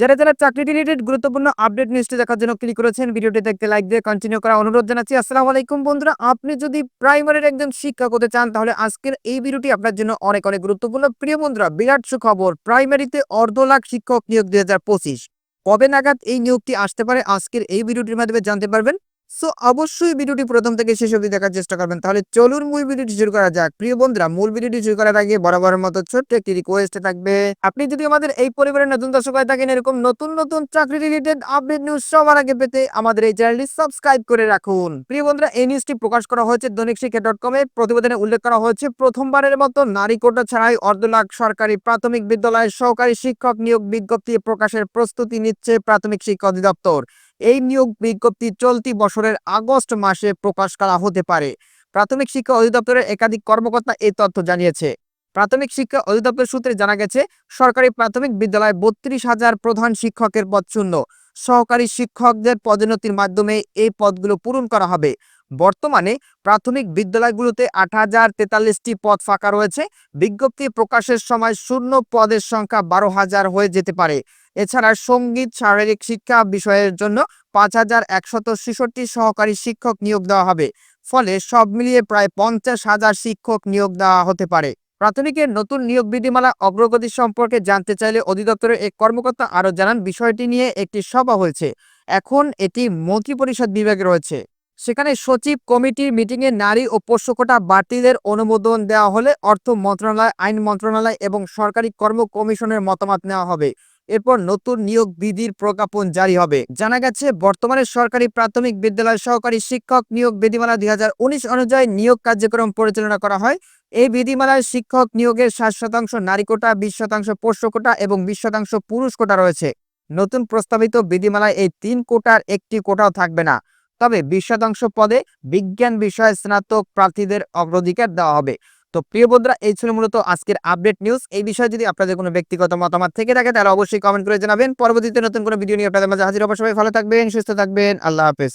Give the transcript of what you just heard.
যারা যারা চাকরি রিলেটেড গুরুত্বপূর্ণ আপডেট নিউজটি দেখার জন্য ক্লিক করেছেন, ভিডিওটি দেখতে লাইক দিয়ে কন্টিনিউ করা অনুরোধ জানাচ্ছি। আসসালামু আলাইকুম বন্ধুরা, আপনি যদি প্রাইমারির একজন শিক্ষক হতে চান, তাহলে আজকের এই ভিডিওটি আপনার জন্য অনেক অনেক গুরুত্বপূর্ণ। প্রিয় বন্ধুরা, বিরাট সুখবর প্রাইমারিতে অর্ধ লাখ শিক্ষক নিয়োগ দুই হাজার পঁচিশ। কবে নাগাদ এই নিয়োগটি আসতে পারে, আজকের এই ভিডিওটির মাধ্যমে জানতে পারবেন। সো অবশ্যই ভিডিওটি প্রথম থেকে শেষ অবধি দেখার চেষ্টা করবেন। তাহলে চলুন মূল ভিডিওটি শুরু করা যাক। প্রিয় বন্ধুরা, মূল ভিডিওটি শুরু করার আগে বরাবরের মতো ছোট্ট একটি রিকোয়েস্ট থাকবে। আপনি যদি আমাদের এই পরিবারের নতুন দর্শক হয়ে থাকেন, এরকম নতুন নতুন চাকরি রিলেটেড আপডেট নিউজ সবার আগে পেতে আমাদের এই চ্যানেলটি সাবস্ক্রাইব করে রাখুন। প্রিয় বন্ধুরা, এই নিউজটি প্রকাশ করা হয়েছে দৈনিক শিক্ষা ডট কমে প্রতিবেদনে উল্লেখ করা হয়েছে, প্রথমবারের মতো নারী কোটা ছাড়াই অর্ধ লাখ সরকারি প্রাথমিক বিদ্যালয়ের সহকারী শিক্ষক নিয়োগ বিজ্ঞপ্তি প্রকাশের প্রস্তুতি নিচ্ছে প্রাথমিক শিক্ষা অধিদপ্তর। এই নিয়োগ বিজ্ঞপ্তি চলতি বছরের আগস্ট মাসে প্রকাশ করা হতে পারে। প্রাথমিক শিক্ষা অধিদপ্তরের একাধিক কর্মকর্তা এই তথ্য জানিয়েছে। প্রাথমিক শিক্ষা অধিদপ্তর সূত্রে জানা গেছে, সরকারি প্রাথমিক বিদ্যালয়ে বত্রিশ হাজার প্রধান শিক্ষকের পদ শূন্য। সহকারী শিক্ষকদের পদোন্নতির মাধ্যমে এই পদগুলো পূরণ করা হবে। বর্তমানে প্রাথমিক বিদ্যালয়গুলোতে আট হাজার তেতাল্লিশটি পদ ফাঁকা রয়েছে। বিজ্ঞপ্তি প্রকাশের সময় শূন্য পদের সংখ্যা বারো হাজার হয়ে যেতে পারে। এছাড়া সংগীত, শারীরিক শিক্ষা বিষয়ের জন্য পাঁচ হাজার একশত ছেষট্টি সহকারী শিক্ষক নিয়োগ দেওয়া হবে। ফলে সব মিলিয়ে প্রায় পঞ্চাশ হাজার শিক্ষক নিয়োগ দেওয়া হতে পারে। প্রাথমিকের নতুন নিয়োগ বিধিমালা অগ্রগতি সম্পর্কে জানতে চাইলে অধিদপ্তরের এক কর্মকর্তা আরও জানান, বিষয়টি নিয়ে একটি সভা হয়েছে। এখন এটি মন্ত্রিপরিষদ বিভাগে রয়েছে। সেখানে সচিব কমিটির মিটিংয়ে নারী ও পোষ্য কোটা বাতিলের অনুমোদন দেওয়া হলে অর্থ মন্ত্রণালয়, আইন মন্ত্রণালয় এবং সরকারি কর্ম কমিশনের মতামত নেওয়া হবে। এরপর নতুন নিয়োগ বিধির প্রজ্ঞাপন জারি হবে। জানা গেছে, বর্তমানে সরকারি প্রাথমিক বিদ্যালয় সহকারী শিক্ষক নিয়োগ বিধিমালা দুই অনুযায়ী নিয়োগ কার্যক্রম পরিচালনা করা হয়। এই বিধিমালায় শিক্ষক নিয়োগের ষাট শতাংশ নারী কোটা, বিশ শতাংশ পোষ্য কোটা এবং বিশ শতাংশ পুরুষ কোটা রয়েছে। নতুন প্রস্তাবিত বিধিমালায় এই তিন কোটার একটি কোটাও থাকবে না। তবে বিশ শতাংশ পদে বিজ্ঞান বিষয়ে স্নাতক প্রার্থীদের অগ্রাধিকার দেওয়া হবে। তো প্রিয় বন্ধুরা, এই ছিল মূলত আজকের আপডেট নিউজ এই বিষয়ে যদি আপনাদের কোনো ব্যক্তিগত মতামত থেকে থাকে, তাহলে অবশ্যই কমেন্ট করে জানাবেন। পরবর্তীতে নতুন কোনো ভিডিও নিয়ে আপনাদের মাঝে হাজির হবার সবাই ভালো থাকবেন, সুস্থ থাকবেন। আল্লাহ হাফেজ।